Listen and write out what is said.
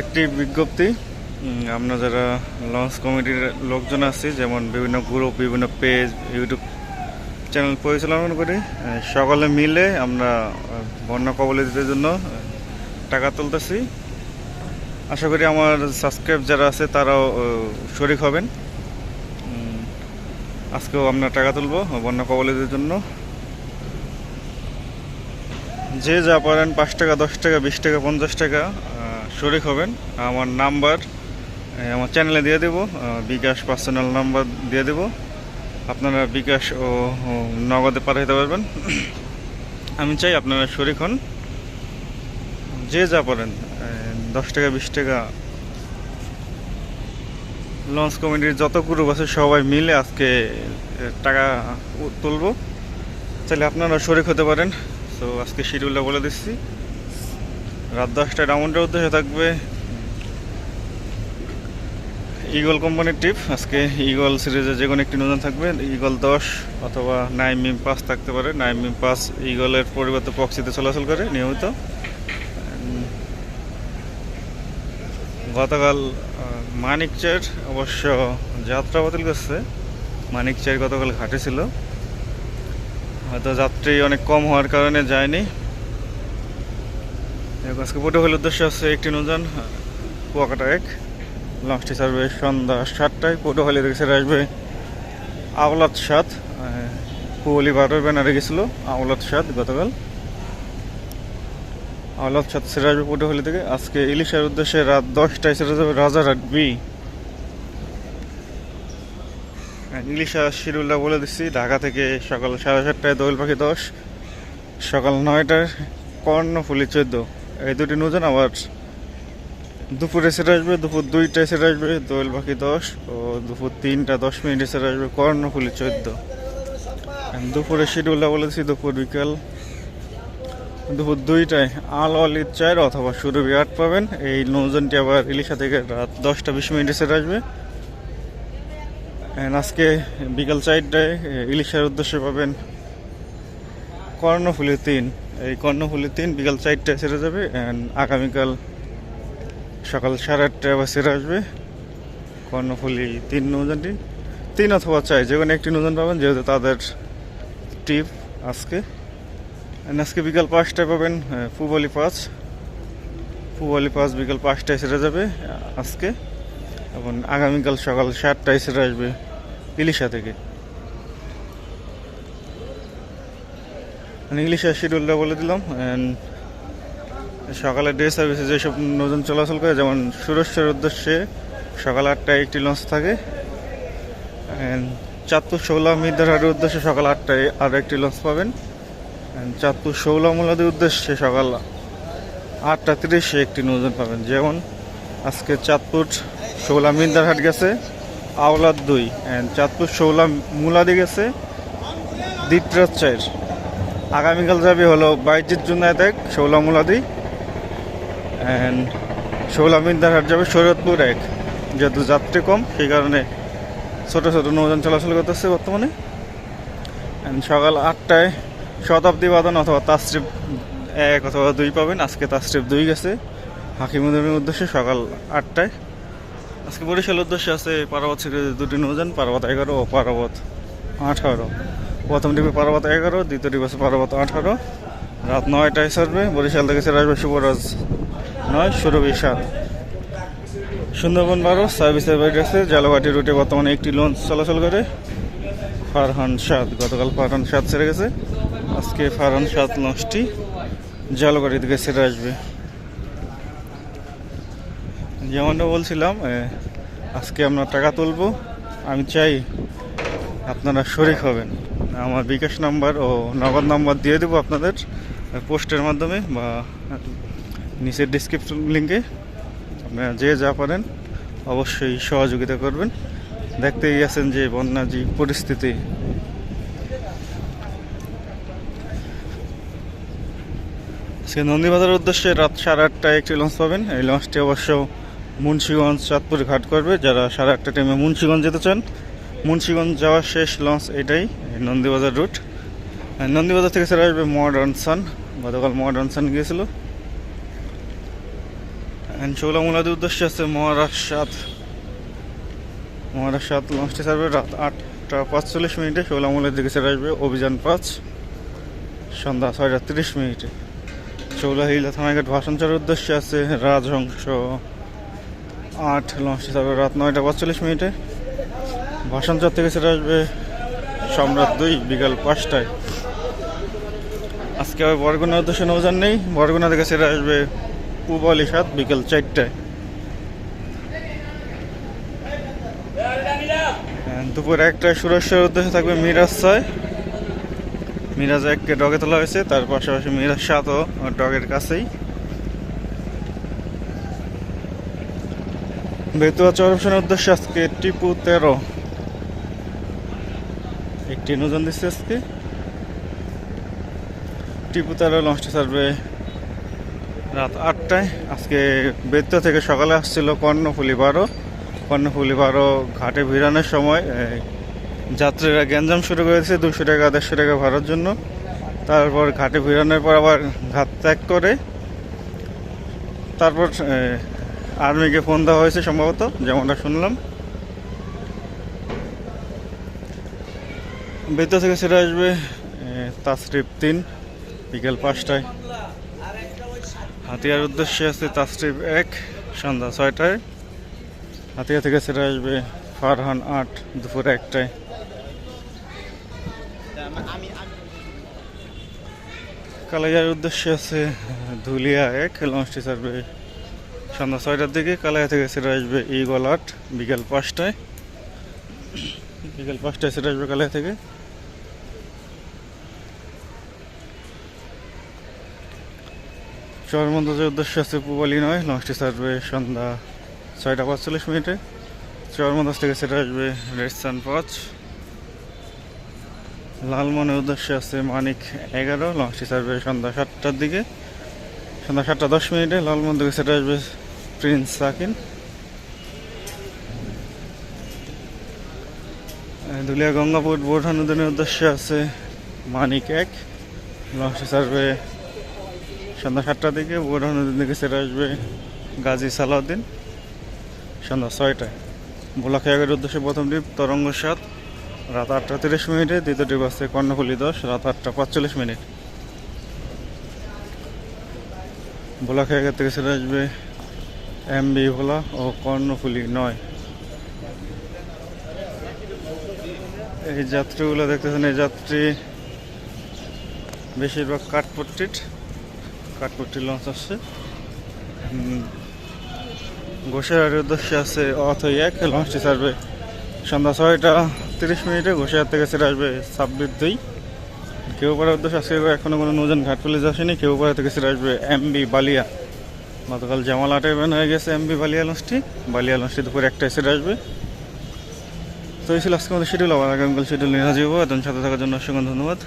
একটি বিজ্ঞপ্তি। আমরা যারা লঞ্চ কমিটির লোকজন আছি, যেমন বিভিন্ন গ্রুপ বিভিন্ন পেজ ইউটিউব চ্যানেল পরিচালনা করি সকলে মিলে আমরা বন্যা কবলিতদের জন্য টাকা তুলতেছি। আশা করি আমার সাবস্ক্রাইব যারা আছে, তারাও শরিক হবেন। আজকেও আমরা টাকা তুলব বন্যা কবলিতদের জন্য। যে যা পারেন, পাঁচ টাকা, দশ টাকা, বিশ টাকা, পঞ্চাশ টাকা শরিক হবেন। আমার নাম্বার আমার চ্যানেলে দিয়ে দেবো বিকাশ পার্সোনাল নাম্বার দিয়ে দেবো। আপনারা বিকাশ ও নগদে পাঠাতে পারবেন। আমি চাই আপনারা শরিক হন। যে যা পারেন দশ টাকা, বিশ টাকা। লঞ্চ কমিটির যত গ্রুপ আছে, সবাই মিলে আজকে টাকা তুলব। তাহলে আপনারা শরিক হতে পারেন। তো আজকে শিডিউলটা বলে দিচ্ছি। রাত দশটায় রাউন্ডের উদ্দেশ্যে থাকবে ইগল কোম্পানির টিপ। আজকে ইগল সিরিজে যে কোনো একটি নতুন থাকবে ইগল দশ অথবা নাইম মিম পাস থাকতে পারে। নাইম মিম পাঁচ ইগলের পরিবর্তে পক্সিতে চলাচল করে নিয়মিত। গতকাল মানিক চেয়ার অবশ্য যাত্রা বাতিল করছে। মানিক চেয়ার গতকাল ঘাটে ছিল। হয়তো যাত্রী অনেক কম হওয়ার কারণে যায়নি। আজকে পটুয়াখালীর উদ্দেশ্য আছে একটি নৌযান কুয়াকাটা এক। লঞ্চটি ছাড়বে সন্ধ্যা সাতটায় পটুয়াখালী থেকে ছেড়ে আসবে আওলাদ সাত পুবলি বারোর ব্যানারে গেছিল, আওলাদ সাত গতকাল। আওলাদ সাত ছেড়ে আসবে পটুয়াখালী থেকে আজকে ইলিশের উদ্দেশ্যে রাত দশটায় ছেড়ে যাবে রাজারহাট বি ইংলিশা শিডিউলটা বলে দিচ্ছি, ঢাকা থেকে সকাল সাড়ে সাতটায় দোয়েল পাখি দশ, সকাল নয়টায় কর্ণফুলি চোদ্দ। এই দুটি নৌযান আবার দুপুরে সেরে আসবে, দুপুর দুইটায় সেরে আসবে, দোয়েল পাখি দশ, ও দুপুর তিনটা দশ মিনিটে সেরে আসবে কর্ণফুলি চোদ্দ। দুপুরে শিডিউলটা বলেছি দুপুর বিকাল। দুপুর দুইটায় আল অলিদ চায়ের অথবা সুরভি আট পাবেন। এই নৌযানটি আবার ইলিশা থেকে রাত দশটা বিশ মিনিটে সেরে আসবে। আজকে বিকাল চারটায় ইলিশার উদ্দেশ্যে পাবেন কর্ণফুলি তিন। এই কর্ণফুলি তিন, বিকাল চারটায় ছেড়ে যাবে অ্যান্ড আগামীকাল সকাল সাড়ে আটটায় আবার ছেড়ে আসবে। কর্ণফুলি তিন নৌজানটি তিন অথবা চাই যে কোনো একটি নৌজান পাবেন, যেহেতু তাদের টিপ আজকে। আজকে বিকাল পাঁচটায় পাবেন পুবালি পাঁচ। ফুবলি পাঁচ, বিকাল পাঁচটায় ছেড়ে যাবে আজকে। এবং আগামীকাল সকাল সাতটায় ছেড়ে আসবে, ইলিশা থেকে। মানে শিডিউলটা বলে দিলাম অ্যান্ড সকালে ডে সার্ভিসে যেসব নতুন চলাচল করে, যেমন সুরেশ্বরের উদ্দেশ্যে সকাল আটটায় একটি লঞ্চ থাকে, And চাঁদপুর ষোলা মির্দারহাটের উদ্দেশ্যে সকাল আটটায় আরও একটি লঞ্চ পাবেন, And চাঁদপুর ষোলা মোলাদের উদ্দেশ্যে সকাল আটটা তিরিশে একটি নৌজন পাবেন। যেমন আজকে চাঁদপুর শৌলা মিন্দারহাট গেছে, আওলাদ দুই অ্যান্ড চাঁদপুর ষোলা মুলাদি গেছে দ্বিতরাজ চার আগামীকাল যাবে হলো বাইজিৎ জুনায়দ এক ষোলা মুলাদি অ্যান্ড ষোলা মিন্দারহাট যাবে শরীয়তপুর এক। যেহেতু যাত্রী কম, সেই কারণে ছোটো ছোটো নৌযান চলাচল করতেছে বর্তমানে। অ্যান্ড সকাল আটটায় শতাব্দী বাদন অথবা তাসরিফ এক অথবা দুই পাবেন। আজকে তাসরিফ দুই গেছে। হাকিমুদ্দিনের উদ্দেশ্যে সকাল আটটায়। আজকে বরিশাল উদ্দেশ্যে আছে পারাবত সিরিজের দুটি নৌযান, পারাবত এগারো ও পারাবত আঠারো। প্রথম ডিপে পারাবত এগারো, দ্বিতীয় আছে পারাবত আঠারো। রাত নয়টায় ছাড়বে, বরিশাল থেকে ছেড়ে আসবে শুভরাজ নয়, সুরভি সাত। সুন্দরবন বারো, সার্ভিসের বাইরে আছে জালঘাটি রুটে বর্তমানে একটি লঞ্চ চলাচল করে। ফারহান সাত, গতকাল ফারহান সাত ছেড়ে গেছে। আজকে ফারহান সাত লঞ্চটি জালঘাটি থেকে ছেড়ে আসবে। যেমনটা বলছিলাম আজকে আমরা টাকা তুলবো, আমি চাই আপনারা শরিক হবেন। আমার বিকাশ নাম্বার ও নগদ নাম্বার দিয়ে দেবো আপনাদের পোস্টের মাধ্যমে বা নিচের ডিসক্রিপশন লিঙ্কে আপনারা যে যা পারেন অবশ্যই সহযোগিতা করবেন। দেখতেই আছেন যে বন্যা যে পরিস্থিতি। সে নন্দীবাজার উদ্দেশ্যে রাত সাড়ে আটটায় একটি লঞ্চ পাবেন। এই লঞ্চটি অবশ্য মুন্সীগঞ্জ চাঁদপুর ঘাট করবে। যারা সাড়ে আটটা টাইমে মুন্সীগঞ্জ যেতে চান মুন্সীগঞ্জ যাওয়ার শেষ লঞ্চ এটাই, নন্দীবাজার রুট। নন্দীবাজার থেকে ছেড়ে আসবে মডার্ন সান, গতকাল মডার্ন সান গিয়েছিল। অ্যান্ড চৌলামুলাদের উদ্দেশ্যে আছে মহারাষ্ট্র মহারাষ্ট্র লঞ্চটি ছাড়বে রাত আটটা পাঁচচল্লিশ মিনিটে চৌলামুলের দিকে ছেড়ে আসবে অভিযান পাঁচ, সন্ধ্যা ছয়টা তিরিশ মিনিটে। চৌলাহিলা থানাঘাট ভাষণচারের উদ্দেশ্যে আছে রাজহংস আট, লঞ্চটি ছাড়বে রাত নয়টা পাঁচচল্লিশ মিনিটে। ভাষণচার থেকে সেটা আসবে সম্রাট দুই, বিকাল পাঁচটায়। আজকে আবার বরগুনার উদ্দেশ্যে নৌযান নেই, বরগুনা থেকে ছেড়ে আসবে পুবালি সাত, বিকেল চারটায়। দুপুর একটায় সুরেশ্বর উদ্দেশ্যে থাকবে মিরাজ ছয়। মিরাজ এককে ডগে তোলা হয়েছে, তার পাশাপাশি মিরাজ সাতও ডগের কাছেই। বেতুয়া চরপশনের উদ্দেশ্যে আজকে টিপু তেরো। একটি নজন দিচ্ছে আজকে। টিপু তেরো লঞ্চটি ছাড়বে রাত আটটায়। আজকে বেতুয়া থেকে সকালে আসছিল কর্ণফুলি বারো। কর্ণফুলি বারো ঘাটে ভিড়ানোর সময় যাত্রীরা গ্যাঞ্জাম শুরু করেছে দুশো টাকা, দেড়শো টাকা ভাড়ার জন্য। তারপর ঘাটে ভিড়ানোর পর আবার ঘাট ত্যাগ করে। তারপর আর্মিকে ফোন দেওয়া হয়েছে সম্ভবত, যেমনটা শুনলাম। বেতা থেকে ছেড়ে আসবে তাসরিফ তিন, বিকেল পাঁচটায়। হাতিয়ার উদ্দেশ্যে আছে তাসরিফ এক, সন্ধ্যা ছয়টায়। হাতিয়া থেকে ছেড়ে আসবে ফারহান আট, দুপুর একটায়। কালাইয়ার উদ্দেশ্যে আছে ধুলিয়া এক, লঞ্চটি ছাড়বে সন্ধ্যা ছয়টার দিকে। কালাইয়া থেকে ছেড়ে আসবে ইগল আট, বিকেল পাঁচটায়। বিকেল পাঁচটায় সেটা আসবে কালাইয়া থেকে। চরমন্দাজের উদ্দেশ্য আছে পুবালি নয়, লঞ্চটি ছাড়বে সন্ধ্যা ছয়টা পাঁচচল্লিশ মিনিটে। চরমন্দাজ থেকে সেটা আসবে রেড সান পাঁচ। লালমনের উদ্দেশ্যে আছে মানিক এগারো, লঞ্চটি ছাড়বে সন্ধ্যা সাতটার দিকে। সন্ধ্যা সাতটা দশ মিনিটে লালমন থেকে ছেড়ে আসবে প্রিন্স সাকিন। দুলিয়া গঙ্গাপুর বোরহানুদ্দিনের উদ্দেশ্যে আছে মানিক এক। লঞ্চটি ছাড়বে সন্ধ্যা সাতটার দিকে বোরহানুদ্দিন থেকে ছেড়ে আসবে গাজী সালাউদ্দিন। সন্ধ্যা ছয়টায়। বোলাখিয়াগের উদ্দেশ্যে প্রথম ট্রিপ তরঙ্গ সাত। রাত আটটা তিরিশ মিনিটে, দ্বিতীয় ট্রিপ আছে কর্ণফুলি দশ, রাত আটটা পাঁচচল্লিশ মিনিট। বোলাখিয়াগের থেকে ছেড়ে আসবে এম বি ভোলা ও কর্ণফুলি নয়। এই যাত্রীগুলো দেখতেছেন, এই যাত্রী বেশিরভাগ কাঠপট্টির কাঠপট্টির লঞ্চ আসছে। ঘোষাহারের উদ্দেশ্যে আছে অথই এক লঞ্চটি ছাড়বে সন্ধ্যা ছয়টা তিরিশ মিনিটে ঘোষাহার থেকে ছেড়ে আসবে ছাব্বিশ দুই। কেউ পাড়ার উদ্দেশ্যে আজকে এখনও কোনো নজন ঘাট পুলিশ আসেনি, কেউ পাড়া থেকে ছেড়ে আসবে এমবি বালিয়া। গতকাল জামাল আটে হয়ে গেছে এমবি বালিয়া লঞ্চটি বালিয়া লঞ্চটি দুপুর একটায় ছেড়ে আসবে। তো এই ছিল আজকে আমাদের শিডিউল আবার আগামীকাল শিডিউল নিয়ে হাজির হব। সাথে থাকার জন্য অসংখ্য ধন্যবাদ।